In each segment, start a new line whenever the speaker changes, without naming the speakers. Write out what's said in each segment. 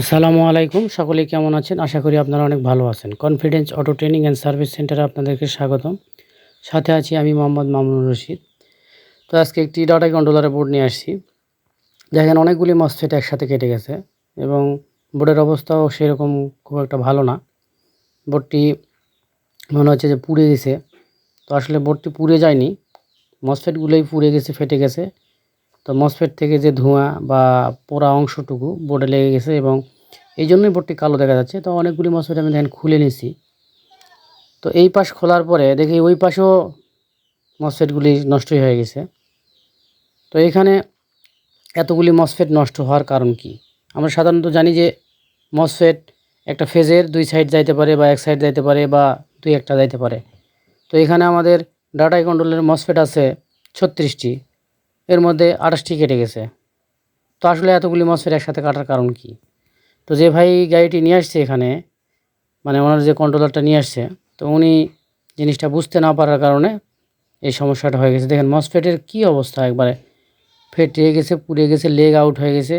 আসসালামু আলাইকুম। সকলেই কেমন আছেন? আশা করি আপনারা অনেক ভালো আছেন। Confidence auto training and service সেন্টারে আপনাদেরকে স্বাগতম। সাথে আছি আমি মোহাম্মদ মামুনুর রশিদ। তো আজকে একটি ডাটা কন্ট্রোলারের বোর্ড নিয়ে আসছি। দেখেন অনেকগুলি মসফেট একসাথে কেটে গেছে এবং বোর্ডের অবস্থাও সেরকম খুব একটা ভালো না। বোর্ডটি মনে হচ্ছে যে পুড়ে গেছে। তো আসলে বোর্ডটি পুড়ে যায়নি। মসফেটগুলোই পুড়ে গেছে, ফেটে গেছে। তো মসফেট থেকে যে ধোঁয়া বা পোড়া অংশটুকু বোর্ডে লেগে গেছে এবং এই জন্যই বোর্ডটি কালো দেখা যাচ্ছে। তো অনেকগুলি মসফেট আমি দেখেন খুলে নিছি তো এই পাশ খোলার পরে দেখি ওই পাশেও মসফেটগুলি নষ্টই হয়ে গেছে। তো এখানে এতগুলি মসফেট নষ্ট হওয়ার কারণ কি? আমরা সাধারণত জানি যে মসফেট একটা ফেজের দুই সাইড যাইতে পারে বা এক সাইড যাইতে পারে বা দুই একটা যাইতে পারে। তো এখানে আমাদের ডাটা কন্ট্রোলের মসফেট আছে ছত্রিশটি। এর মধ্যে আঠাশটি কেটে গেছে। তো আসলে এতগুলি মসফেট একসাথে কাটার কারণ কি? তো যে ভাই গাড়িটি নিয়ে আসছে এখানে মানে ওনার যে কন্ট্রোলারটা নিয়ে আসছে, তো উনি জিনিসটা বুঝতে না পারার কারণে এই সমস্যাটা হয়ে গেছে। দেখেন মসফেটের কি অবস্থা? একবারে ফেটে গেছে, পুড়ে গেছে, লেগ আউট হয়ে গেছে।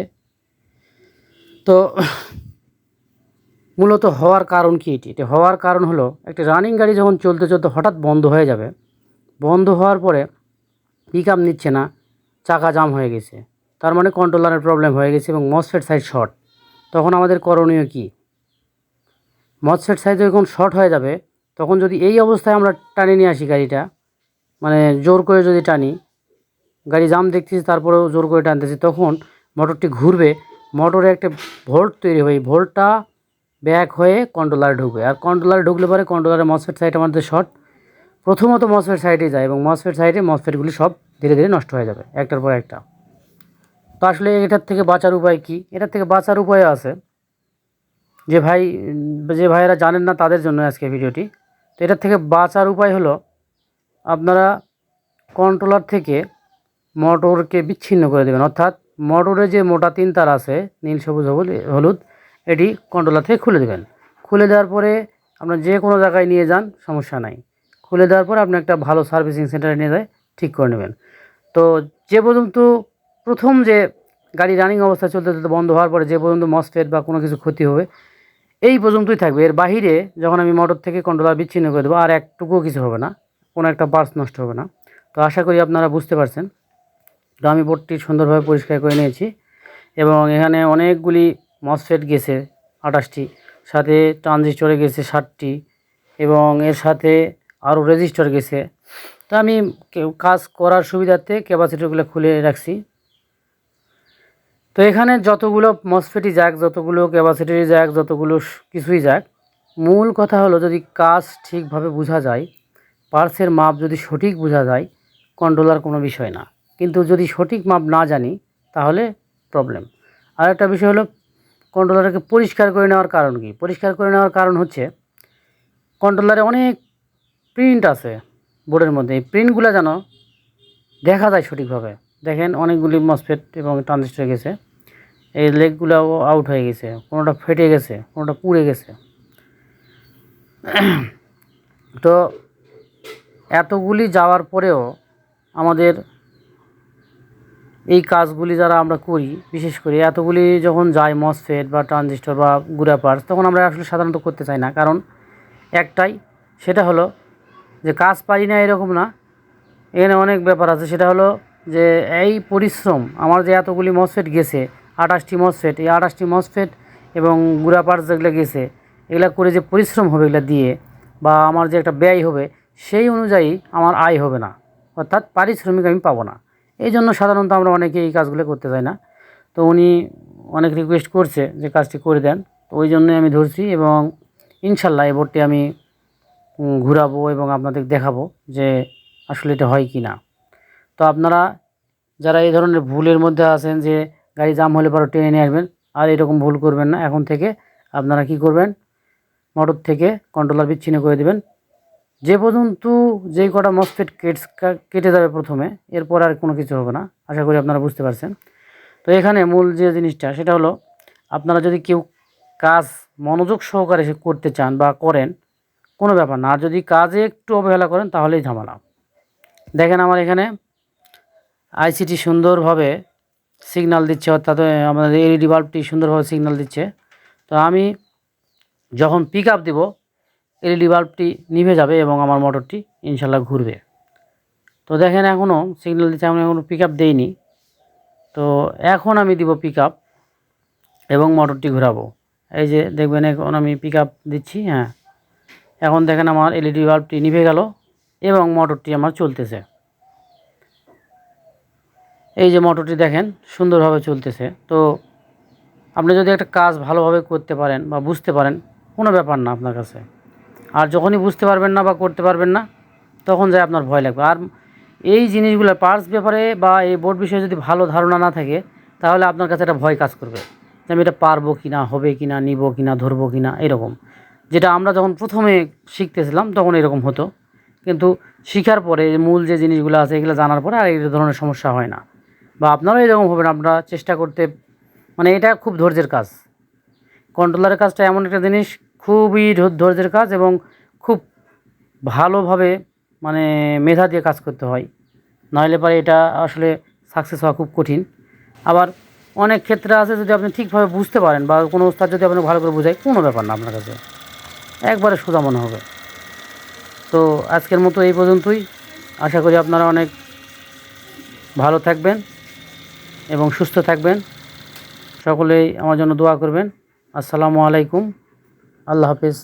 তো মূলত হওয়ার কারণ কি এটি? এটি হওয়ার কারণ হলো, একটা রানিং গাড়ি যখন চলতে চলতে হঠাৎ বন্ধ হয়ে যাবে, বন্ধ হওয়ার পরে পিক আপ নিচ্ছে না চাকা জাম হয়ে গেছে। তার মানে কন্ট্রোলারের প্রবলেম হয়ে গেছে এবং মসফেট সাইড শর্ট তখন আমাদের করণীয় কি? মসফেট সাইড যখন শর্ট হয়ে যাবে, তখন যদি এই অবস্থায় আমরা টানে নিয়ে আসি গাড়িটা মানে জোর করে যদি টানি, গাড়ি জাম দেখতেছি, তারপরেও জোর করে টানতেছি, তখন মোটরটি ঘুরবে মোটরে একটা ভোল্ট তৈরি এই ভোল্টটা ব্যাক হয়ে কন্ট্রোলারে ঢুকবে। আর কন্ট্রোলারে ঢুকলে পরে কন্ট্রোলারের মসফেট সাইড আমাদের শর্ট প্রথমত মসফেট সাইডে যায় এবং মসফেট সাইডে মসফেটগুলি সব ধীরে ধীরে নষ্ট হয়ে যাবে, একটার পর একটা। তো আসলে এটার থেকে বাঁচার উপায় কি? এটার থেকে বাঁচার উপায় আছে যে ভাই, যে ভাইয়েরা জানেন না তাদের জন্য আজকে ভিডিওটি। তো এটার থেকে বাঁচার উপায় হলো আপনারা কন্ট্রোলার থেকে মোটরকে বিচ্ছিন্ন করে দেবেন। অর্থাৎ মোটরে যে মোটা তিন তার আছে, নীল, সবুজ হলুদ, এটি কন্ট্রোলার থেকে খুলে দেবেন। খুলে দেওয়ার পরে আপনার যে কোনো জায়গায় নিয়ে যান, সমস্যা নাই। খুলে দেওয়ার পর আপনি একটা ভালো সার্ভিসিং সেন্টারে নিয়ে যায়, ঠিক করে নেবেন। তো যে পর্যন্ত প্রথম যে গাড়ি রানিং অবস্থা চলতে চলতে বন্ধ হওয়ার পরে যে পর্যন্ত মসফেট বা কোনো কিছু ক্ষতি হবে, এই পর্যন্তই থাকবে। এর বাহিরে যখন আমি মোটর থেকে কন্ট্রোলার বিচ্ছিন্ন করে দেবো, আর একটুকুও কিছু হবে না, কোনো একটা পার্টস নষ্ট হবে না। তো আশা করি আপনারা বুঝতে পারছেন। তো আমি বোর্ডটি সুন্দরভাবে পরিষ্কার করে নিয়েছি এবং এখানে অনেকগুলি মসফেট গেছে, আঠাশটি। সাথে ট্রানজিস্টরে গেছে ষাটটি এবং এর সাথে আরও রেজিস্টার গেছে তো আমি কাজ করার সুবিধার্থে ক্যাপাসিটিগুলো খুলে রাখছি। তো এখানে যতগুলো মসফেটি যাক, যতগুলো ক্যাপাসিটি যাক, যতগুলো কিছুই যাক, মূল কথা হলো যদি কাজ ঠিকভাবে বোঝা যায় পার্সের মাপ যদি সঠিক বোঝা যায় কন্ট্রোলার কোনো বিষয় না। কিন্তু যদি সঠিক মাপ না জানি, তাহলে প্রবলেম আর একটা বিষয় হলো কন্ট্রোলারকে পরিষ্কার করে নেওয়ার কারণ কি? পরিষ্কার করে নেওয়ার কারণ হচ্ছে কন্ট্রোলারে অনেক প্রিন্ট আছে। বোর্ডের মধ্যে। এই প্রিন্টগুলো যেন দেখা যায় সঠিকভাবে। দেখেন অনেকগুলি মসফেট এবং ট্রানজিস্টর গেছে। এই লেগগুলোও আউট হয়ে গেছে। কোনোটা ফেটে গেছে, কোনোটা পুড়ে গেছে। তো এতগুলি যাওয়ার পরেও আমাদের এই কাজগুলি যারা আমরা করি, বিশেষ করে এতগুলি যখন যায় মসফেট বা ট্রানজিস্টর বা গুড়া পার্স তখন আমরা আসলে সাধারণত করতে চাই না। কারণ একটাই, সেটা হলো যে কাজ পারি না এরকম না। এখানে অনেক ব্যাপার আছে। সেটা হলো যে এই পরিশ্রম, আমার যে এতগুলি মসফেট গেছে, আঠাশটি মসফেট এই আঠাশটি মসফেট এবং গুড়া যেগুলো গেছে, এগুলা করে যে পরিশ্রম হবে এগুলো দিয়ে বা আমার যে একটা ব্যয় হবে, সেই অনুযায়ী আমার আয় হবে না। অর্থাৎ পারিশ্রমিক আমি পাবো না। এই জন্য সাধারণত আমরা অনেকে এই কাজগুলো করতে চাই না। তো উনি অনেক রিকোয়েস্ট করছে যে কাজটি করে দেন। তো ওই জন্যই আমি ধরছি এবং ইনশাল্লাহ এই বোর্ডটি আমি ঘুরাবো এবং আপনাদের দেখাবো যে আসলে এটা হয় কি না তো আপনারা যারা এই ধরনের ভুলের মধ্যে আছেন যে গাড়ি জাম হলে পরে টেনে নিয়ে আসবেন, আর এরকম ভুল করবেন না, এখন থেকে আপনারা কি করবেন? মোটর থেকে কন্ট্রোলার বিচ্ছিন্ন করে দেবেন। যে পর্যন্ত যেই কটা মসফেট কেটস, কেটে যাবে প্রথমে, এরপর আর কোনো কিছু হবে না, আশা করি আপনারা বুঝতে পারছেন। তো এখানে মূল যে জিনিসটা, সেটা হলো, আপনারা যদি কেউ কাজ মনোযোগ সহকারে করতে চান বা করেন কোনো ব্যাপার না। আর যদি কাজে একটু অবহেলা করেন, তাহলেই ঝামেলা। দেখেন আমার এখানে আইসিটি সুন্দরভাবে সিগন্যাল দিচ্ছে, অর্থাৎ আমাদের এলইডি বাল্বটি সুন্দরভাবে সিগন্যাল দিচ্ছে। তো আমি যখন পিক আপ দেবো এলইডি বাল্বটি নিভে যাবে এবং আমার মোটরটি ইনশাল্লাহ ঘুরবে। তো দেখেন এখনও সিগন্যাল দিচ্ছে, আমি এখনও পিক আপ দেইনি। তো এখন আমি দিব পিক আপ এবং মোটরটি ঘোরাবো। এই যে দেখবেন, এখন আমি পিক আপ দিচ্ছি হ্যাঁ। এখন দেখেন আমার এলইডি বাল্বটি নিভে গেল এবং মোটরটি আমার চলতেছে। এই যে মোটরটি দেখেন সুন্দরভাবে চলতেছে। তো আপনি যদি একটা কাজ ভালোভাবে করতে পারেন বা বুঝতে পারেন, কোনো ব্যাপার না আপনার কাছে। আর যখনই বুঝতে পারবেন না বা করতে পারবেন না, তখন যায় আপনার ভয় লাগবে। আর এই জিনিসগুলো পার্টস ব্যাপারে বা এই বোর্ড বিষয়ে যদি ভালো ধারণা না থাকে, তাহলে আপনার কাছে একটা ভয় কাজ করবে যে আমি এটা পারব কি না হবে কি না নিব কি না ধরবো কি না এরকম। যেটা আমরা যখন প্রথমে শিখতেছিলাম, তখন এরকম হতো। কিন্তু শিখার পরে মূল যে জিনিসগুলো আছে, এগুলো জানার পরে আর এই ধরনের সমস্যা হয় না। বা আপনারাও এরকম হবেন, আপনারা চেষ্টা করতে মানে এটা খুব ধৈর্যের কাজ। কন্ট্রোলারের কাজটা এমন একটা জিনিস, খুবই ধৈর্যের কাজ এবং খুব ভালোভাবে মানে মেধা দিয়ে কাজ করতে হয়। নাহলে পরে এটা আসলে সাকসেস হওয়া খুব কঠিন। আবার অনেক ক্ষেত্রে আছে যদি আপনি ঠিকভাবে বুঝতে পারেন বা কোনো ওস্তাদ যদি আপনি ভালো করে বোঝায়, কোনো ব্যাপার না আপনার কাছে। একবারে সোজা মনে হবে। তো আজকের মতো এই পর্যন্তই। আশা করি আপনারা অনেক ভালো থাকবেন এবং সুস্থ থাকবেন। সকলেই আমার জন্য দোয়া করবেন। আসসালামু আলাইকুম। আল্লাহ হাফিজ।